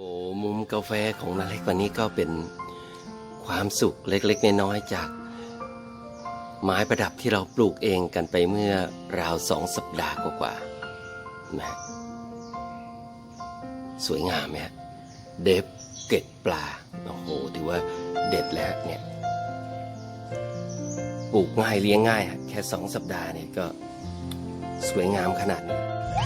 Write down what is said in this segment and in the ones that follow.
โอ้มุมกาแฟของนาเล็กวันนี้ก็เป็นความสุขเล็กๆน้อยๆจาก ไม้ประดับที่เราปลูกเองกันไปเมื่อราวสองสัปดาห์กว่าๆนะฮะสวยงามไหมฮะเดฟเกล็ดปลา โอ้โหถือว่าเด็ดแล้วเนี่ยปลูกง่ายเลี้ยงง่ายฮะแค่สองสัปดาห์เนี่ยก็สวยงามขนาดนี้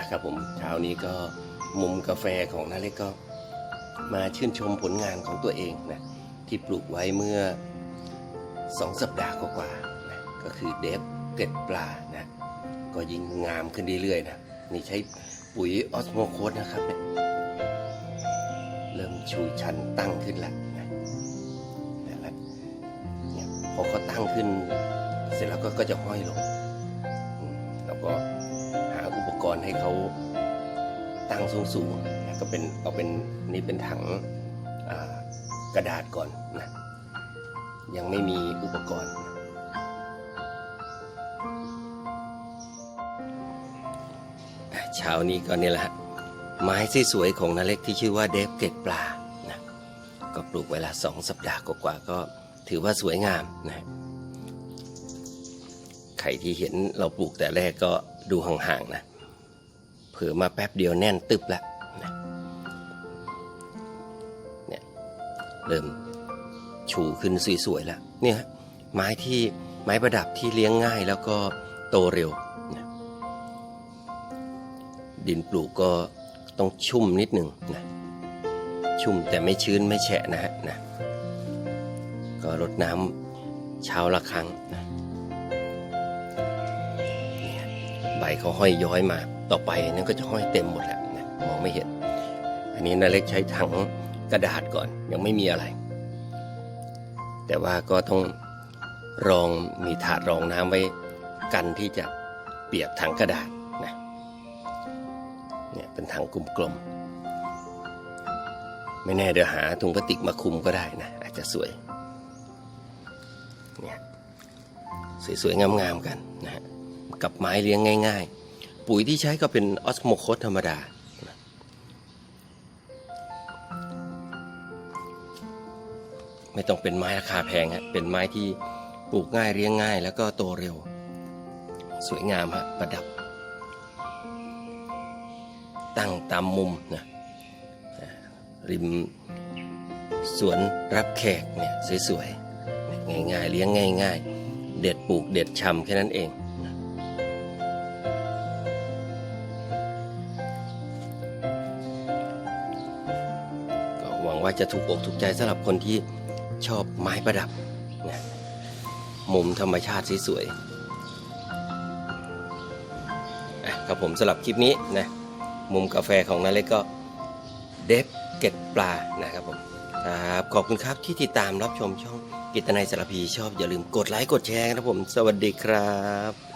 ะครับผมเช้านี้ก็มุมกาแฟของนาเล็กก็มาชื่นชมผลงานของตัวเองนะที่ปลูกไว้เมื่อสองสัปดาห์กว่าๆนะก็คือเดฟเกล็ดปลานะก็ยิ่งงามขึ้นเรื่อยๆนะนี่ใช้ปุ๋ยออสโมโคสนะครับเนี่ยเริ่มชูชันตั้งขึ้นแล้วนะเนี่ยแล้วเนี่ยพอเขาตั้งขึ้น เสร็จแล้วก็ก็จะห้อยลง กรณ์ให้เขาตั้งสูงๆนะก็เป็นเอาเป็นนี่เป็นถังกระดาษก่อนนะยังไม่มีอุปกรณ์เช้านี้ก็นี่แหละไม้สวยๆของนาเล็กที่ชื่อว่าเดฟเกตปลานะก็ปลูกเวลาสองสัปดาห์กว่าก็ถือว่าสวยงามนะใครที่เห็นเราปลูกแต่แรกก็ดูห่างๆนะ อมาแป๊บเดียวแน่นตึบแล้วเนี่ยเริ่มชูขึ้นสวยๆแล้วเนี่ยฮะไม้ที่ไม้ประดับที่เลี้ยงง่ายแล้วก็โตเร็ว ดินปลูกก็ต้องชุ่มนิดหนึ่งนะชุ่มแต่ไม่ชื้นไม่แฉะนะฮะนะก็รดน้ำเช้าละครั้งนะใบเขาห้อยย้อยมา ต่อไปนั่นก็จะห้อยเต็มหมดแล้วนะมองไม่เห็น อันนี้นาเล็กใช้ถังกระดาษก่อนยังไม่มีอะไร แต่ว่าก็ต้องรองมีถาดรองน้ำไว้กันที่จะเปียกถังกระดาษนะเนี่ยเป็นถังกลมๆไม่แน่เดี๋ยวหาถุงพลาสติกมาคุมก็ได้นะอาจจะสวยเนี่ยสวยๆงามๆกันนะฮะกับไม้เลี้ยงง่าย ๆ ปุ๋ยที่ใช้ก็เป็นออสโมโคสธรรมดา ไม่ต้องเป็นไม้ราคาแพงฮะเป็นไม้ที่ปลูกง่ายเลี้ยงง่าย แล้วก็โตเร็ว สวยงามฮะประดับ ตั้งตามมุมนะอ่าริมสวนรับแขกเนี่ยสวยๆ ง่ายๆ เลี้ยงง่าย ๆ เด็ดปลูกเด็ดชำแค่นั้นเอง วังว่าจะถูกอกถูกใจสำหรับคนที่ชอบไม้ประดับนะมุมธรรมชาติสวยๆอะครับผมสำหรับคลิปนี้นะมุมกาแฟของนาเล็กก็เดฟเก็ดปลานะครับผมครับขอบคุณครับที่ติดตามรับชมช่องกิตนายสารพีชอบอย่าลืมกดไลค์กดแชร์นะครับผม สวัสดีครับ